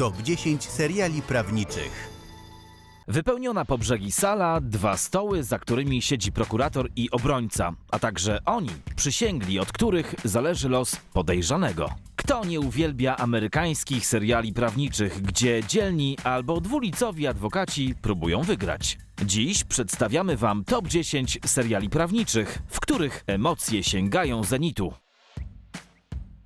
Top 10 seriali prawniczych. Wypełniona po brzegi sala, dwa stoły, za którymi siedzi prokurator i obrońca, a także oni, przysięgli, od których zależy los podejrzanego. Kto nie uwielbia amerykańskich seriali prawniczych, gdzie dzielni albo dwulicowi adwokaci próbują wygrać? Dziś przedstawiamy Wam top 10 seriali prawniczych, w których emocje sięgają zenitu.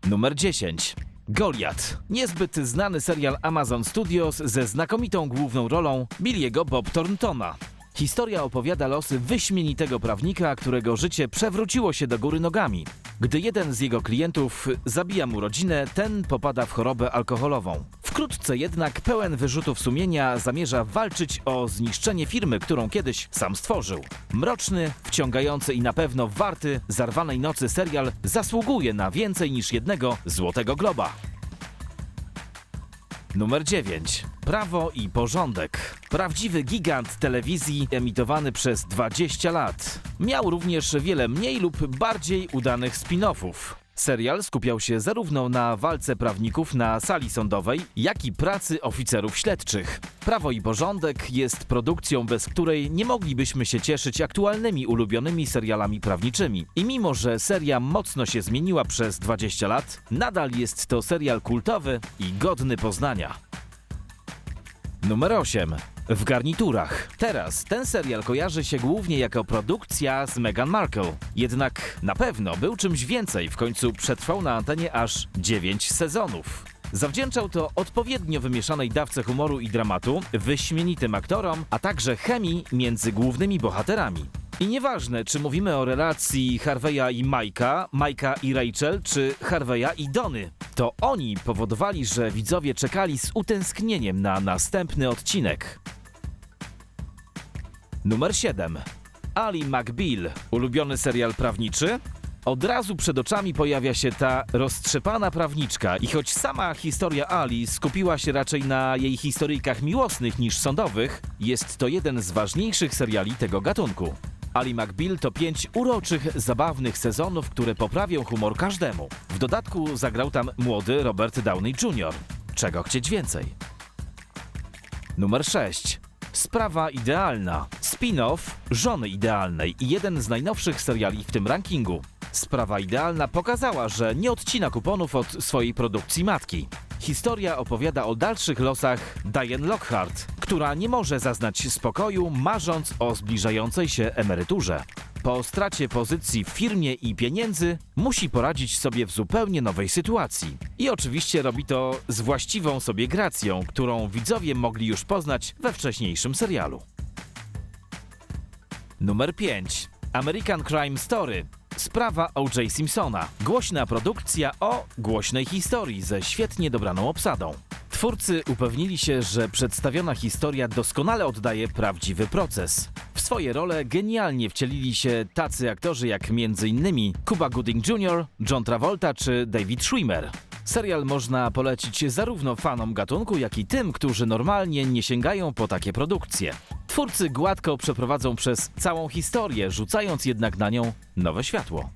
Numer 10. Goliat. Niezbyt znany serial Amazon Studios ze znakomitą główną rolą Billiego Bob Thorntona. Historia opowiada losy wyśmienitego prawnika, którego życie przewróciło się do góry nogami. Gdy jeden z jego klientów zabija mu rodzinę, ten popada w chorobę alkoholową. Wkrótce jednak pełen wyrzutów sumienia zamierza walczyć o zniszczenie firmy, którą kiedyś sam stworzył. Mroczny, wciągający i na pewno warty zarwanej nocy serial zasługuje na więcej niż jednego Złotego Globa. Numer 9. Prawo i porządek. Prawdziwy gigant telewizji emitowany przez 20 lat. Miał również wiele mniej lub bardziej udanych spin-offów. Serial skupiał się zarówno na walce prawników na sali sądowej, jak i pracy oficerów śledczych. Prawo i porządek jest produkcją, bez której nie moglibyśmy się cieszyć aktualnymi ulubionymi serialami prawniczymi. I mimo, że seria mocno się zmieniła przez 20 lat, nadal jest to serial kultowy i godny poznania. Numer 8. W garniturach. Teraz ten serial kojarzy się głównie jako produkcja z Meghan Markle. Jednak na pewno był czymś więcej, w końcu przetrwał na antenie aż 9 sezonów. Zawdzięczał to odpowiednio wymieszanej dawce humoru i dramatu, wyśmienitym aktorom, a także chemii między głównymi bohaterami. I nieważne, czy mówimy o relacji Harveya i Majka, Majka i Rachel, czy Harveya i Dony, to oni powodowali, że widzowie czekali z utęsknieniem na następny odcinek. Numer 7. Ali McBeal. Ulubiony serial prawniczy? Od razu przed oczami pojawia się ta roztrzepana prawniczka i choć sama historia Ali skupiła się raczej na jej historyjkach miłosnych niż sądowych, jest to jeden z ważniejszych seriali tego gatunku. Ali McBeal to pięć uroczych, zabawnych sezonów, które poprawią humor każdemu. W dodatku zagrał tam młody Robert Downey Jr. Czego chcieć więcej? Numer 6. Sprawa idealna. Spin-off Żony Idealnej i jeden z najnowszych seriali w tym rankingu. Sprawa idealna pokazała, że nie odcina kuponów od swojej produkcji matki. Historia opowiada o dalszych losach Diane Lockhart, która nie może zaznać spokoju, marząc o zbliżającej się emeryturze. Po stracie pozycji w firmie i pieniędzy musi poradzić sobie w zupełnie nowej sytuacji. I oczywiście robi to z właściwą sobie gracją, którą widzowie mogli już poznać we wcześniejszym serialu. Numer 5. American Crime Story. Sprawa O.J. Simpsona. Głośna produkcja o głośnej historii ze świetnie dobraną obsadą. Twórcy upewnili się, że przedstawiona historia doskonale oddaje prawdziwy proces. W swoje role genialnie wcielili się tacy aktorzy jak m.in. Cuba Gooding Jr., John Travolta czy David Schwimmer. Serial można polecić zarówno fanom gatunku, jak i tym, którzy normalnie nie sięgają po takie produkcje. Twórcy gładko przeprowadzą przez całą historię, rzucając jednak na nią nowe światło.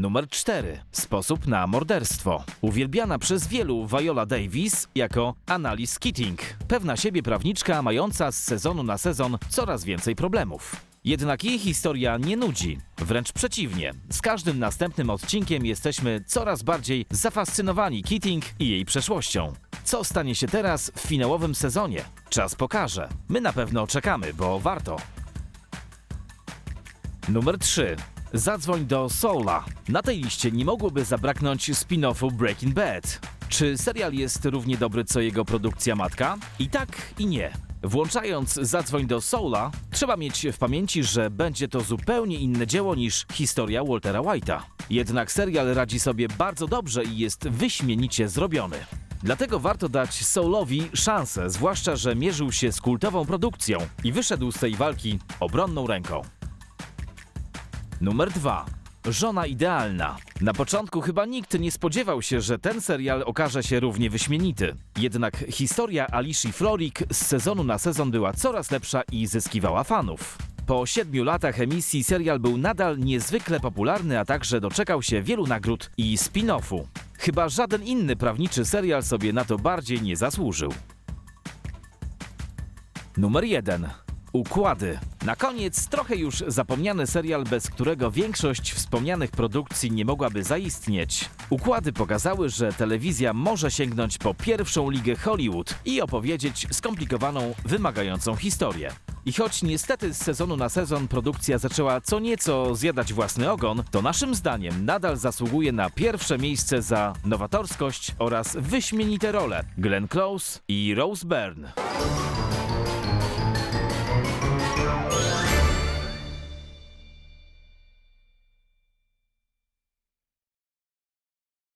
Numer 4. Sposób na morderstwo. Uwielbiana przez wielu Viola Davis jako Annalise Keating. Pewna siebie prawniczka mająca z sezonu na sezon coraz więcej problemów. Jednak jej historia nie nudzi. Wręcz przeciwnie. Z każdym następnym odcinkiem jesteśmy coraz bardziej zafascynowani Keating i jej przeszłością. Co stanie się teraz w finałowym sezonie? Czas pokaże. My na pewno czekamy, bo warto. Numer 3. Zadzwoń do Soula. Na tej liście nie mogłoby zabraknąć spin-offu Breaking Bad. Czy serial jest równie dobry co jego produkcja matka? I tak, i nie. Włączając Zadzwoń do Soula, trzeba mieć w pamięci, że będzie to zupełnie inne dzieło niż historia Waltera White'a. Jednak serial radzi sobie bardzo dobrze i jest wyśmienicie zrobiony. Dlatego warto dać Soulowi szansę, zwłaszcza, że mierzył się z kultową produkcją i wyszedł z tej walki obronną ręką. Numer 2. Żona idealna. Na początku chyba nikt nie spodziewał się, że ten serial okaże się równie wyśmienity. Jednak historia Alicji Florik z sezonu na sezon była coraz lepsza i zyskiwała fanów. Po siedmiu latach emisji serial był nadal niezwykle popularny, a także doczekał się wielu nagród i spin-offu. Chyba żaden inny prawniczy serial sobie na to bardziej nie zasłużył. Numer 1. Układy. Na koniec trochę już zapomniany serial, bez którego większość wspomnianych produkcji nie mogłaby zaistnieć. Układy pokazały, że telewizja może sięgnąć po pierwszą ligę Hollywood i opowiedzieć skomplikowaną, wymagającą historię. I choć niestety z sezonu na sezon produkcja zaczęła co nieco zjadać własny ogon, to naszym zdaniem nadal zasługuje na pierwsze miejsce za nowatorskość oraz wyśmienite role Glenn Close i Rose Byrne.